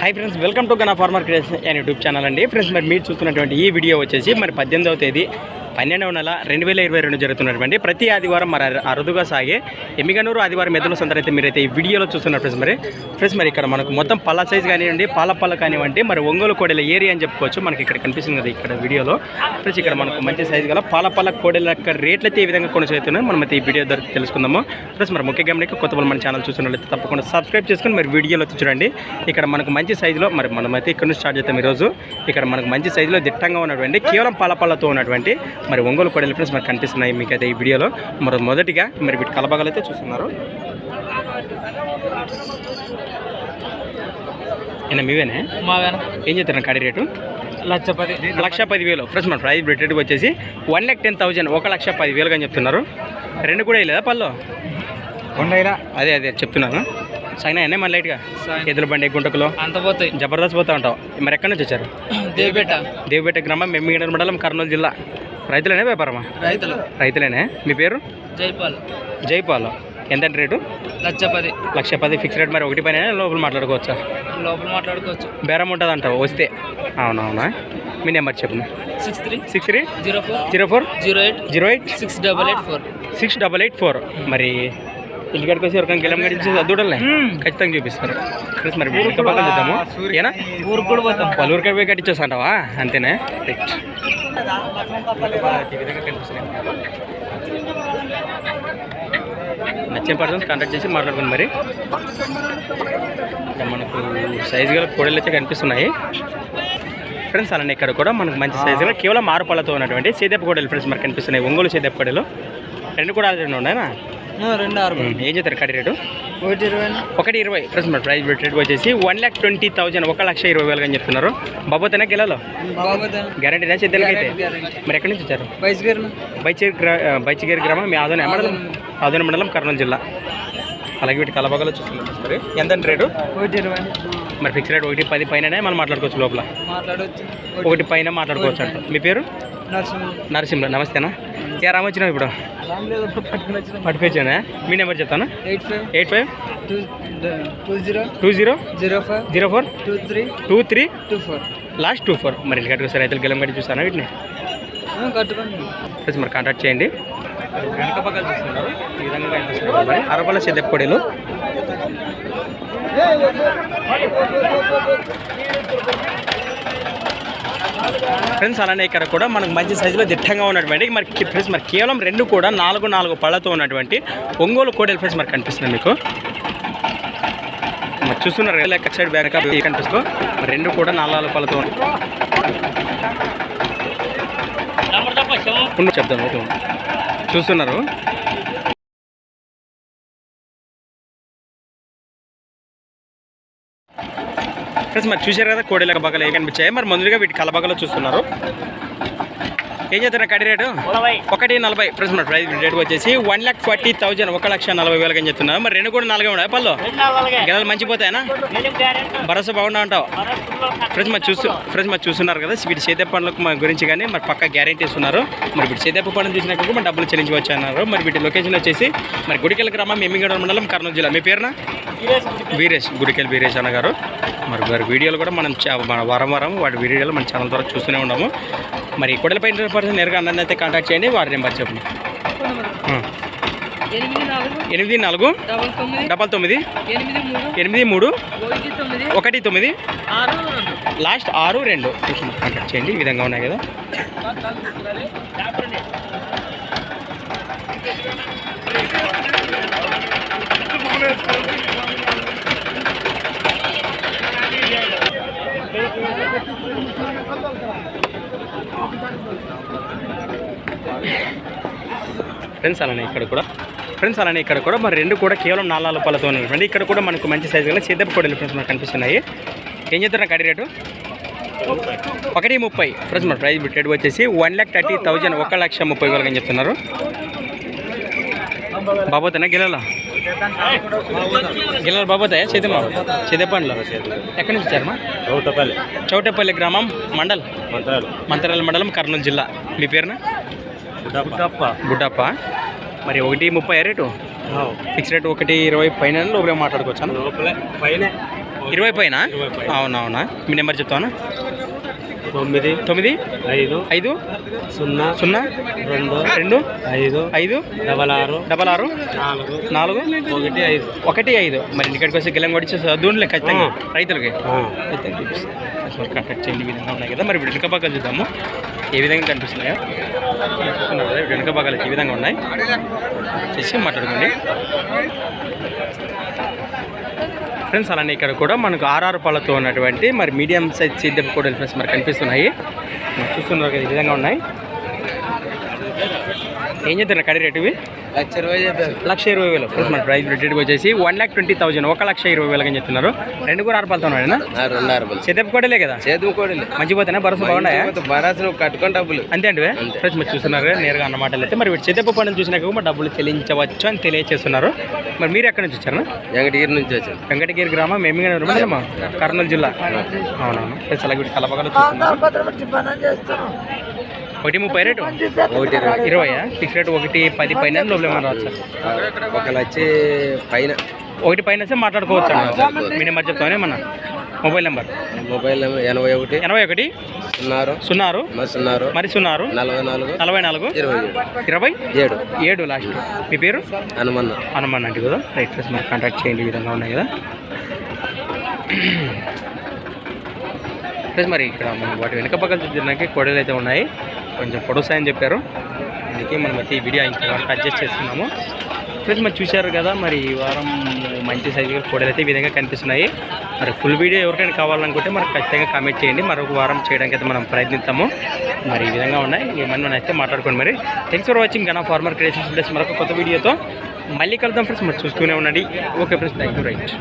Hi friends welcome to Gana farmer creation and YouTube channel అండి. Friends మరి మీరు చూస్తున్నటువంటి ఈ వీడియో వచ్చేసి మరి పద్దెనిమిదవ తేదీ పన్నెండవ నెల రెండు వేల ఇరవై రెండు జరుగుతున్నటువంటి ప్రతి ఆదివారం మరి అరుదుగా సాగే ఎమ్మిగనూరు ఆదివారం ఎద్దుల సందర్ అయితే మీరైతే ఈ వీడియోలో చూస్తున్నారు ఫ్రెండ్స్ మరి. ఫ్రెండ్స్ మరి ఇక్కడ మనకు మొత్తం పళ్ళ సైజ్ కానివ్వండి పాల పళ్ళ కానివ్వండి మరి ఒంగోలు కోడెల ఏరియా అని చెప్పుకోవచ్చు. మనకి ఇక్కడ కనిపిస్తుంది కదా ఇక్కడ వీడియోలో. ఫ్రెండ్స్ ఇక్కడ మనకు మంచి సైజ్ గల పాల పళ్ళ కోడెల యొక్క రేట్లు అయితే ఏ విధంగా కొనసాగుతున్నాయి. మనం అయితే ఈ వీడియో ద్వారా తెలుసుకుందాము. ఫ్రెండ్స్ మరి ముఖ్య గమనిక కొత్త వాళ్ళు మన ఛానల్ చూసినట్లయితే తప్పకుండా సబ్స్క్రైబ్ చేసుకొని మరి వీడియోలో చూడండి. ఇక్కడ మనకు మంచి సైజులో మరి మనమైతే ఇక్కడ నుంచి స్టార్ట్ చేస్తాం ఈరోజు? ఇక్కడ మనకు మంచి సైజులో దిట్టంగా ఉన్నటువంటి కేవలం పాల పళ్ళతో ఉన్నటువంటి మరి ఒంగోలు కోడెల ఫ్రెండ్స్ మనకు కనిపిస్తున్నాయి మీకు అయితే ఈ వీడియోలో. మరి మొదటిగా మరి వీటి కలబాగాలు అయితే చూస్తున్నారు. అయినా మీవేనే? మావేనా? ఏం చెప్తారు కాడి రేటు? లక్ష పది. లక్ష పదివేలు. ఫ్రెండ్స్ మన ప్రైస్ రేట్ వచ్చేసి వన్ ల్యాక్ టెన్ థౌజండ్ ఒక లక్ష పదివేలుగా అని చెప్తున్నారు. రెండు కూడా వేయలేదా పళ్ళు? ఉండైనా అదే అదే చెప్తున్నాను. సైనా అన్నీ మన లైట్గా? ఎద్దుల బండి గుంటకులో? అంత పోతాయి. జబర్దస్త్ పోతా ఉంటావు. మరి ఎక్కడి నుంచి వచ్చారు? దేవబెట్ట దేవిపేట గ్రామం మెమ్మిగడ మండలం కర్నూలు జిల్లా. రైతులేనే వ్యాపారమా? రైతులు. రైతులేనే? మీ పేరు? జైపాల్. జైపాల్. ఎంత రేటు? లక్ష పది లక్ష పది ఫిక్స్ రేట్ మరి ఒకటి పైన లోపల మాట్లాడుకోవచ్చా? లోపల మాట్లాడుకోవచ్చు. బేరం ఉంటుంది అంటావు వస్తే. అవునవునా? మీ నెంబర్ చెప్పు six three. Six three? Zero four. Zero four? Zero eight. Zero eight? Six double eight four. Six double eight four. మరి ఇంటికాడికి వచ్చి ఎవరికైనా గెలం గడిచి దూడలే ఖచ్చితంగా చూపిస్తారు. మరి పక్కన చూద్దాము. ఏనా? ఊరు కూడా పోతాం. వాళ్ళ పోయి కట్టించేస్తాంటావా? అంతేనే? రైట్ నచ్చిన పర్సన్స్ కాంటాక్ట్ చేసి మాట్లాడుకుని మరి. మనకు సైజు గల కోడలు అయితే కనిపిస్తున్నాయి. ఫ్రెండ్స్ అలానే ఇక్కడ కూడా మనకు మంచి సైజులో కేవలం ఆరు పళ్ళతో ఉన్నటువంటి సేదెప్ప కోడలు ఫ్రెండ్స్ మనకు కనిపిస్తున్నాయి. ఒంగోలు సేదెప్ప కోడలు రెండు కూడా రెండు ఉన్నాయనా? రెండు ఏం చెప్తారు కడి రేటు? ఒకటి ఇరవై. ఒకటి ఇరవై. మన ప్రైస్ రేట్ వచ్చేసి వన్ ల్యాక్ ట్వంటీ థౌజండ్ ఒక లక్ష ఇరవై వేలుగా అని చెప్తున్నారు. బాబోతేనా గెలలో బాగుంది గ్యారంటీనా సిద్ధలకైతే మరి ఎక్కడి నుంచి వచ్చారు? బైచిగేరి గ్రా బైచిగేరి గ్రామం మీ ఆదోని మండలం. ఆదోని మండలం. కర్నూలు జిల్లా. అలాగే వీటి కలబగలో చూస్తున్నారు మరి. ఎంత రేటు? ఒకటి ఇరవై. మరి ఫిక్స్ రేట్ ఒకటి పది పైననే మనం మాట్లాడుకోవచ్చు లోపల. ఒకటి పైన మాట్లాడుకోవచ్చు అంట మీ పేరు? నర్సింగ్ నరసింహ. నమస్తేనా? ఏ రామ్ వచ్చినావు ఇప్పుడు? పట్టుకొచ్చానా? మీ నెంబర్ చెప్తాను? Eight five? Eight five two zero? Two zero zero five zero four? Two three? Two three two four last two four. మరి ఇంటికి ఒకసారి రైతులు గెలం గడి చూస్తాను వీటిని? కట్టుకోండి. ప్లస్ మరి కాంటాక్ట్ చేయండి. వెనక పక్కన చూస్తున్నారు. ఈ విధంగా కనిపిస్తున్నారు సిద్ధప్పొడిలు ఫ్రెండ్స్ అలానే ఇక్కడ కూడా మనకు మంచి సైజులో దిట్టంగా ఉన్నటువంటి మరి ఫ్రెండ్స్ మరి కేవలం రెండు కూడా నాలుగు నాలుగు పళ్ళతో ఉన్నటువంటి ఒంగోలు కోడెలు ఫ్రెండ్స్ మరి కనిపిస్తుంది మీకు. మరి చూస్తున్నారు లెక్క సైడ్ బ్యాక్ కనిపిస్తూ మరి రెండు కూడా నాలుగు నాలుగు పళ్ళతో ఉన్నాయి. చెప్తాను ఓకే చూస్తున్నారు. ఫ్రెండ్స్ మరి చూశారు కదా కోడి లెక్క బగలు ఏ కనిపించాయి? మరి ముందుగా వీటి కలబగలో చూస్తున్నారు. ఏం చేస్తున్నా కడి రేటు? ఒకటి నలభై. ఫ్రెండ్స్ మరి ప్రైస్ రేట్ వచ్చేసి వన్ ల్యాక్ ఫార్టీ థౌజండ్ ఒక లక్ష నలభై వేలకి అని చెప్తున్నారు. మరి రెండు కూడా నాలుగే ఉన్నాయి పళ్ళు? గెలలు మంచిపోతాయనా? భరోసా బాగుండా ఉంటావు ఫ్రెండ్స్ మరి చూస్తూ ఫ్రెండ్స్ మరి చూస్తున్నారు కదా వీటి సేదెప్ప పండ్లకు మన గురించి కానీ మరి పక్క గ్యారెంటీస్ ఉన్నారు మరి వీటి సేదెప్ప పండుగ చూసినాక మరి డబ్బులు చెల్లించవచ్చు అన్నారు. మరి వీటి లొకేషన్ వచ్చేసి మరి గుడికెళ్ళ గ్రామం ఎమ్మిగడ మండలం కర్నూలు జిల్లా. మీ పేరునా? వీరేష్ గుడికెళ్ళి వీరేష్ అన్న గారు. మరి వారి వీడియోలు కూడా మనం వారం వారం వాటి వీడియోలు మన ఛానల్ ద్వారా చూస్తూనే ఉన్నాము. మరి కొడలపై పర్సన్ నేరుగా అన్నని అయితే కాంటాక్ట్ చేయండి. వారి నెంబర్ చెప్పండి. ఎనిమిది నాలుగు డబల్ తొమ్మిది ఎనిమిది మూడు ఒకటి తొమ్మిది లాస్ట్ ఆరు రెండు. కాంటాక్ట్ చేయండి. ఈ విధంగా ఉన్నాయి కదా. ఫ్రెండ్స్ అలానే ఇక్కడ కూడా. ఫ్రెండ్స్ అలానే ఇక్కడ కూడా. మరి రెండు కూడా కేవలం నాలుగు రూపాయలతో ఉన్నాయి ఇక్కడ కూడా మనకు మంచి సైజు గల చేద్దపు కూడా ఫ్రెండ్స్ మనకు కనిపిస్తున్నాయి. ఏం చెప్తున్నా కడి రేటు? ఒకటి ముప్పై. ఫ్రెండ్స్ మన ప్రైస్ రేట్ వచ్చేసి వన్ ల్యాక్ థర్టీ థౌజండ్ ఒక లక్ష ముప్పై వేలకు అని చెప్తున్నారు. బాబోతేనా గిలలా గిల్లలు బాబోతాయా? చేతమ్మా చేతప్పండ్లో ఎక్కడి నుంచి వచ్చారమ్మా? చౌటపల్లి. చౌటపల్లి గ్రామం మండల్? మంత్రాలు. మంత్రాల మండలం కర్నూలు జిల్లా. మీ పేరున? గుడ్డప్ప. మరి ఒకటి ముప్పై రేటు? ఫిక్స్ రేట్ ఒకటి ఇరవై పైన లోపలే మాట్లాడుకోవచ్చా? లోపలే పైన. ఇరవై పైన? ఇరవై పైన. అవునవునా. మీ నెంబర్ చెప్తాను తొమ్మిది తొమ్మిది ఐదు ఐదు సున్నా సున్నా రెండు రెండు ఐదు ఐదు డబల్ ఆరు డబల్ ఆరు నాలుగు నాలుగు ఒకటి ఐదు. ఒకటి ఐదు. మరి ఇక్కడికి వచ్చి గిలం కొడిచి చదువులే ఖచ్చితంగా. రైతులకి. చేయండి ఈ విధంగా ఉన్నాయి కదా. మరి ఇప్పుడు వెనుక భాగాలు చూద్దాము. ఏ విధంగా కనిపిస్తున్నాయో. చూస్తున్నారు కదా, వెనుక భాగాలు ఏ విధంగా ఉన్నాయి. చేసి మాట్లాడుకోండి. ఫ్రెండ్స్ అలానే ఇక్కడ కూడా మనకు ఆర్ఆర్ పళ్ళతో ఉన్నటువంటి మరి మీడియం సైజ్ సీడ్డప్ కూడా ఫ్రెండ్స్ మరి కనిపిస్తున్నాయి. చూస్తున్నారు కదా ఈ విధంగా ఉన్నాయి. ఏం చెప్తున్నారు కడి రేటు ఇవి? లక్ష ఇరవై లక్ష ఇరవై వేలు. మన ప్రైస్ రేట్ వచ్చేసి వన్ ల్యాక్ ట్వంటీ థౌసండ్ ఒక లక్ష ఇరవై వేలకి చెప్తున్నారు రెండు కూడా ఆరు పళ్ళతో ఉన్నాయన్నా రెండు అరవై సీతప్ కోడలే కదా? చేదు కోడలి. మంచి పోతేనే భరోసా బాగున్నాయా బరాసు నువ్వు కట్టుకొని డబ్బులు. అంతే అంటే ఫ్రెండ్స్ మీరు చూస్తున్నారు నేరుగా అన్నమాట అయితే. మరి వీటి చేతప్ప పనులు చూసినాక మరి డబ్బులు చెల్లించవచ్చు అని తెలియజేస్తున్నారు మరి మీరు ఎక్కడి నుంచి వచ్చారు వెంకటగిరి నుంచి వచ్చాను. వెంకటగిరి గ్రామం మేమిగా కర్నూలు జిల్లా. అవునవును. అలాగే కలపగలు చూస్తున్నారు. ఒకటి ముప్పై రేటు? ఒకటి ఇరవై. ఫిక్స్ రేట్ ఒకటి పది పైన లోపల ఏమైనా రావచ్చు? ఒక లక్ష పైన. ఒకటి పైన మాట్లాడుకోవచ్చు మీ నెంబర్ చెప్తానే మన మొబైల్ నెంబర్? మొబైల్ నెంబర్ ఎనభై ఒకటి. ఎనభై ఒకటి? సున్నారు. సున్నారు. సున్నారు. మరి సున్నారు. నలభై నాలుగు. నలభై నాలుగు. ఇరవై ఇరవై? ఏడు. ఏడు లాస్ట్. మీ పేరు? హనుమన్న. హనుమాన్ అంటే కదా. రైట్ ఫ్రెండ్స్ మరి కాంటాక్ట్ చేయండి విధంగా ఉన్నాయి కదా. ఫ్రెండ్స్ మరి ఇక్కడ మనం వాటి వెనుక పక్కన చూడడానికి కోడలు అయితే ఉన్నాయి. కొంచెం పొడుస్తాయని చెప్పారు. అందుకే మనం అయితే ఈ వీడియో ఇంకా అడ్జస్ట్ చేస్తున్నాము. ఫ్రెండ్స్ మరి చూశారు కదా మరి ఈ వారం మంచి సైజు కోడలు అయితే ఈ విధంగా కనిపిస్తున్నాయి. మరి ఫుల్ వీడియో ఎవరికైనా కావాలనుకుంటే మనకు ఖచ్చితంగా కామెంట్ చేయండి. మరొక వారం చేయడానికి అయితే మనం ప్రయత్నిస్తాము. మరి ఈ విధంగా ఉన్నాయి. ఏమన్నా అయితే మాట్లాడుకోండి మరి. Thanks for watching Gana farmer creations plus మరొక కొత్త వీడియోతో మళ్ళీ కలుద్దాం ఫ్రెండ్స్. మరి చూస్తూనే ఉండండి. Okay friends thank you right